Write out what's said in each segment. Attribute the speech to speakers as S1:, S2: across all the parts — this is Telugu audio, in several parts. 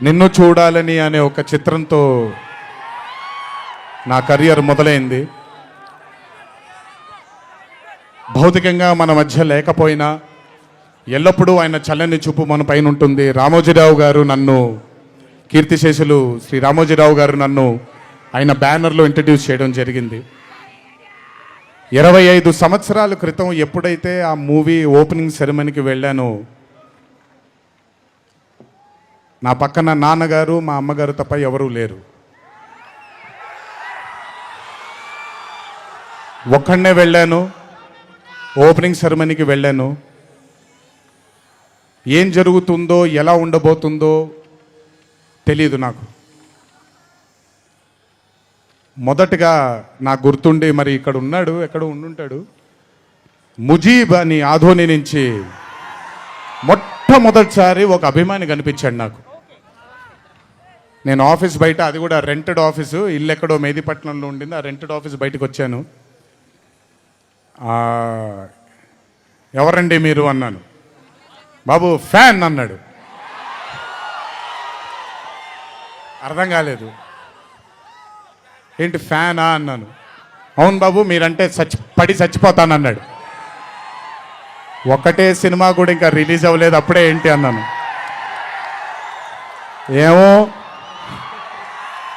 S1: నిన్ను చూడాలని అనే ఒక చిత్రంతో నా కెరియర్ మొదలైంది. భౌతికంగా మన మధ్య లేకపోయినా ఎల్లప్పుడూ ఆయన చల్లని చూపు మన పైన ఉంటుంది. రామోజీరావు గారు నన్ను కీర్తిశేషులు శ్రీ రామోజీరావు గారు నన్ను ఆయన బ్యానర్లో ఇంట్రడ్యూస్ చేయడం జరిగింది. ఇరవై ఐదు సంవత్సరాల క్రితం ఎప్పుడైతే ఆ మూవీ ఓపెనింగ్ సెరమనీకి వెళ్ళానో నా పక్కన నాన్నగారు మా అమ్మగారు తప్ప ఎవరూ లేరు. ఒక్కడనే వెళ్ళాను. ఓపెనింగ్ సెరమనీకి వెళ్ళాను. ఏం జరుగుతుందో ఎలా ఉండబోతుందో తెలియదు నాకు. మొదటగా నాకు గుర్తుండి మరి ఇక్కడ ఉన్నాడు ఎక్కడ ఉండుంటాడు. ముజీబ్ అని ఆధోని నుంచి మొట్టమొదటిసారి ఒక అభిమాని కనిపించాడు నాకు. నేను ఆఫీస్ బయట అది కూడా రెంటెడ్ ఆఫీసు ఇల్లు ఎక్కడో మేదిపట్నంలో ఉండింది ఆ రెంటెడ్ ఆఫీస్ బయటకు వచ్చాను. ఎవరండి మీరు అన్నాను. బాబు ఫ్యాన్ అన్నాడు. అర్థం కాలేదు. ఏంటి ఫ్యానా అన్నాను. అవును బాబు మీరంటే చచ్చి పడి చచ్చిపోతానన్నాడు. ఒక్కటే సినిమా కూడా ఇంకా రిలీజ్ అవ్వలేదు అప్పుడే ఏంటి అన్నాను. ఏమో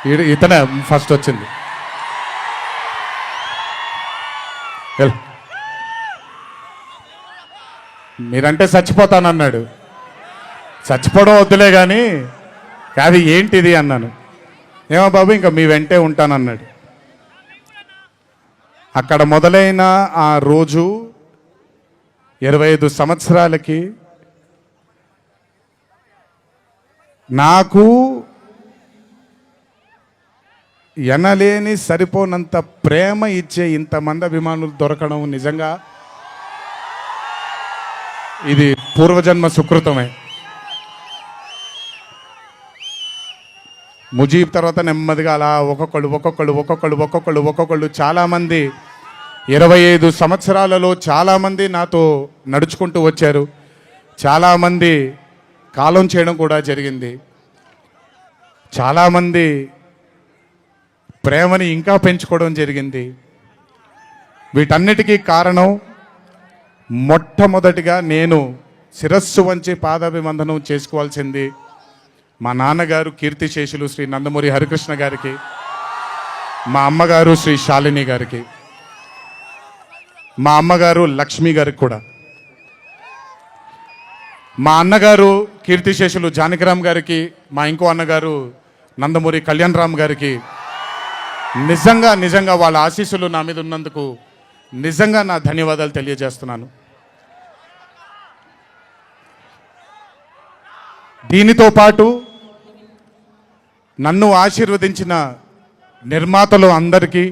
S1: ఇతనే ఫస్ట్ వచ్చింది. వెళ్ళు. మీరంటే చచ్చిపోతానన్నాడు. చచ్చిపోవడం వద్దులే కానీ అది ఏంటిది అన్నాను. ఏమో బాబు ఇంకా మీ వెంటే ఉంటానన్నాడు. అక్కడ మొదలైన ఆ రోజు ఇరవై ఐదు సంవత్సరాలకి నాకు ఎనలేని సరిపోనంత ప్రేమ ఇచ్చే ఇంతమంది అభిమానులు దొరకడం నిజంగా ఇది పూర్వజన్మ సుకృతమే. ముజీబ్ తర్వాత నెమ్మదిగా అలా ఒక్కొక్కళ్ళు ఒక్కొక్కళ్ళు ఒక్కొక్కళ్ళు ఒక్కొక్కళ్ళు ఒక్కొక్కళ్ళు చాలామంది ఇరవై ఐదు సంవత్సరాలలో చాలామంది నాతో నడుచుకుంటూ వచ్చారు. చాలామంది కాలం చేయడం కూడా జరిగింది. చాలామంది ప్రేమని ఇంకా పెంచుకోవడం జరిగింది. వీటన్నిటికీ కారణం మొట్టమొదటిగా నేను శిరస్సు వంచి పాదాభివందనం చేసుకోవాల్సింది మా నాన్నగారు కీర్తిశేషులు శ్రీ నందమూరి హరికృష్ణ గారికి మా అమ్మగారు శ్రీ శాలిని గారికి మా అమ్మగారు లక్ష్మి గారికి కూడా. మా అన్నగారు కీర్తిశేషులు జానకిరామ్ గారికి మా ఇంకో అన్నగారు నందమూరి కళ్యాణ్ రామ్ గారికి నిజంగా నిజంగా వాళ్ళ ఆశీస్సులు నా మీద ఉన్నందుకు నిజంగా నా ధన్యవాదాలు తెలియజేస్తున్నాను. దీనితో పాటు నన్ను ఆశీర్వదించిన నిర్మాతలు అందరికీ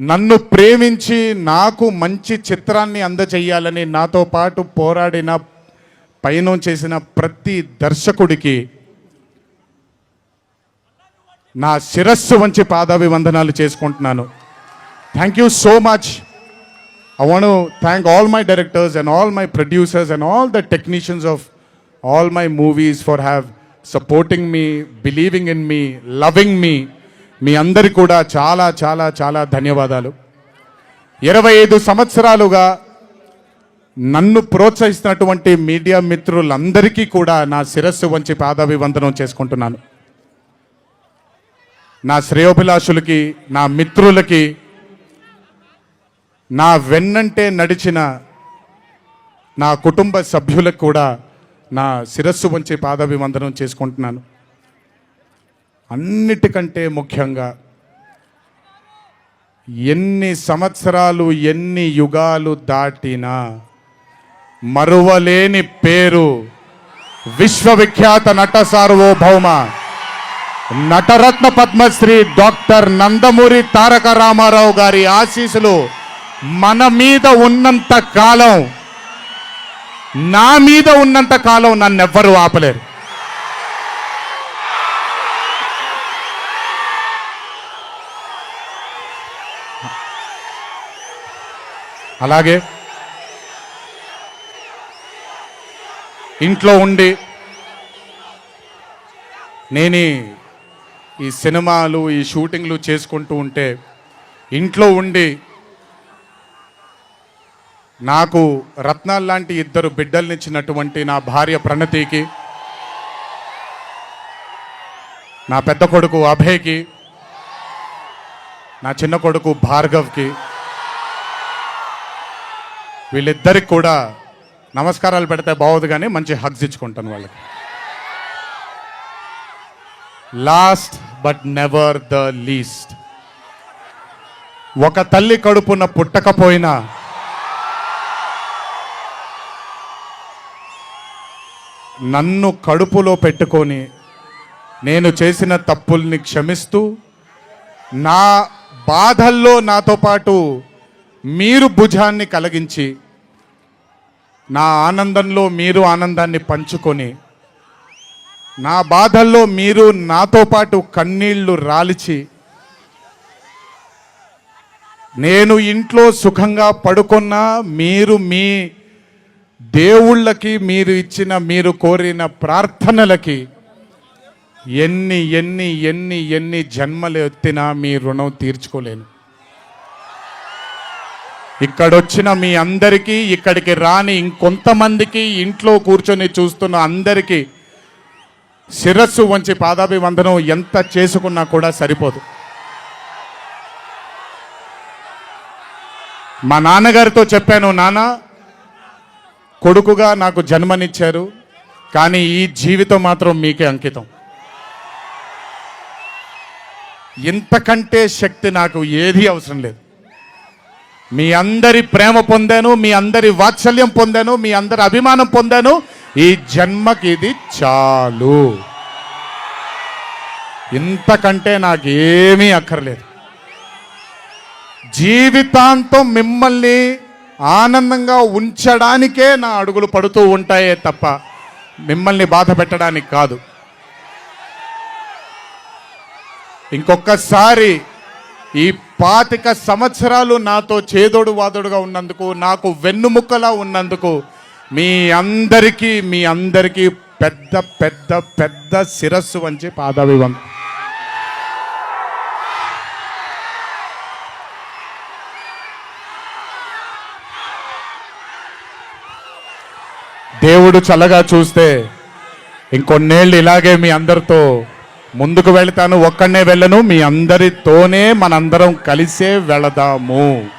S1: నన్ను ప్రేమించి నాకు మంచి చిత్రాన్ని అందచేయాలని నాతో పాటు పోరాడిన పయనం చేసిన ప్రతి దర్శకుడికి నా శిరస్సు వంచి పాదాభి వందనాలు చేసుకుంటున్నాను. Thank you so much I want thank all my directors and all my producers and all the technicians of all my movies for have supporting me believing in me loving me మీ అందరి కూడా చాలా చాలా చాలా ధన్యవాదాలు. ఇరవై ఐదు సంవత్సరాలుగా నన్ను ప్రోత్సహిస్తున్నటువంటి మీడియా మిత్రులందరికీ కూడా నా శిరస్సు వంచి పాదాభివందనం చేసుకుంటున్నాను. నా శ్రేయోభిలాషులకి నా మిత్రులకి నా వెన్నంటే నడిచిన నా కుటుంబ సభ్యులకు కూడా నా శిరస్సు వంచి పాదాభివందనం చేసుకుంటున్నాను. అన్నిటికంటే ముఖ్యంగా ఎన్ని సంవత్సరాలు ఎన్ని యుగాలు దాటినా మరువలేని పేరు విశ్వవిఖ్యాత నట సార్వభౌమ నటరత్న పద్మశ్రీ డాక్టర్ నందమూరి తారక రామారావు గారి ఆశీస్సులు మన మీద ఉన్నంత కాలం నా మీద ఉన్నంత కాలం నన్నెవ్వరూ ఆపలేరు. అలాగే ఇంట్లో ఉండి నేను ఈ- సినిమాలు ఈ షూటింగ్లు చేసుకుంటూ ఉంటే ఇంట్లో ఉండి నాకు రత్నాలు లాంటి ఇద్దరు బిడ్డల్నిచ్చినటువంటి నా భార్య ప్రణతికి నా పెద్ద కొడుకు అభయ్కి నా చిన్న కొడుకు భార్గవ్కి వీళ్ళిద్దరికి కూడా నమస్కారాలు పెడితే బాగోదు కానీ మంచి హగ్స్ ఇచ్చుకుంటాను వాళ్ళకి. Last but never the least ఒక తల్లి కడుపున పుట్టకపోయినా నన్ను కడుపులో పెట్టుకొని నేను చేసిన తప్పుల్ని క్షమిస్తూ నా బాధల్లో నాతో పాటు మీరు భుజాన్ని కలిగించి నా ఆనందంలో మీరు ఆనందాన్ని పంచుకొని నా బాధల్లో మీరు నాతో పాటు కన్నీళ్ళు రాలిచి నేను ఇంట్లో సుఖంగా పడుకున్నా మీరు మీ దేవుళ్ళకి మీరు ఇచ్చిన మీరు కోరిన ప్రార్థనలకి ఎన్ని ఎన్ని ఎన్ని ఎన్ని జన్మలు ఎత్తినా మీ రుణం తీర్చుకోలేను. ఇక్కడొచ్చిన మీ అందరికీ ఇక్కడికి రాని ఇంకొంతమందికి ఇంట్లో కూర్చొని చూస్తున్న అందరికీ శిరస్సు వంచి పాదాభివందనం ఎంత చేసుకున్నా కూడా సరిపోదు. మా నాన్నగారితో చెప్పాను నాన్న కొడుకుగా నాకు జన్మనిచ్చారు కానీ ఈ జీవితం మాత్రం మీకే అంకితం. ఇంతకంటే శక్తి నాకు ఏది అవసరం లేదు. మీ అందరి ప్రేమ పొందాను మీ అందరి వాత్సల్యం పొందాను మీ అందరి అభిమానం పొందాను ఈ జన్మకి ఇది చాలు. ఇంతకంటే నాకేమీ అక్కర్లేదు. జీవితాంతం మిమ్మల్ని ఆనందంగా ఉంచడానికే నా అడుగులు పడుతూ ఉంటాయే తప్ప మిమ్మల్ని బాధ పెట్టడానికి కాదు. ఇంకొకసారి ఈ పాతిక సంవత్సరాలు నాతో చేదోడు వాదోడుగా ఉన్నందుకు నాకు వెన్నుముక్కలా ఉన్నందుకు మీ అందరికీ మీ అందరికీ పెద్ద పెద్ద పెద్ద శిరస్సు వంచి పాదాభివందనం. దేవుడు చల్లగా చూస్తే ఇంకొన్నేళ్ళు ఇలాగే మీ అందరితో ముందుకు వెళ్తాను ఒక్కడనే వెళ్ళను మీ అందరితోనే మనందరం కలిసే వెళదాము.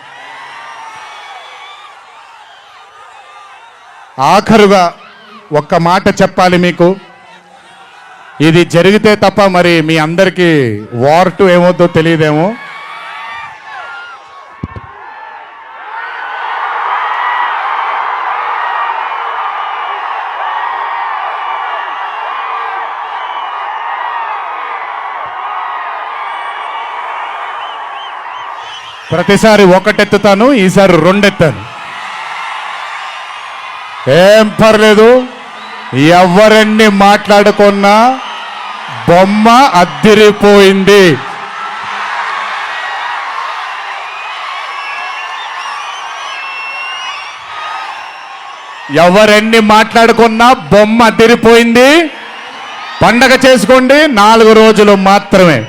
S1: ఆఖరుగా ఒక్క మాట చెప్పాలి మీకు? ఇది జరిగితే తప్ప మరి మీ అందరికీ వార్ టు ఏమవుద్దో తెలియదేమో? ప్రతిసారి ఒకటెత్తుతాను ఈసారి రెండెత్తాను. ఏం పర్లేదు. ఎవరన్ని మాట్లాడుకున్నా బొమ్మ అద్దిరిపోయింది. ఎవరన్ని మాట్లాడుకున్నా బొమ్మ అద్దిరిపోయింది. పండగ చేసుకోండి నాలుగు రోజులు మాత్రమే.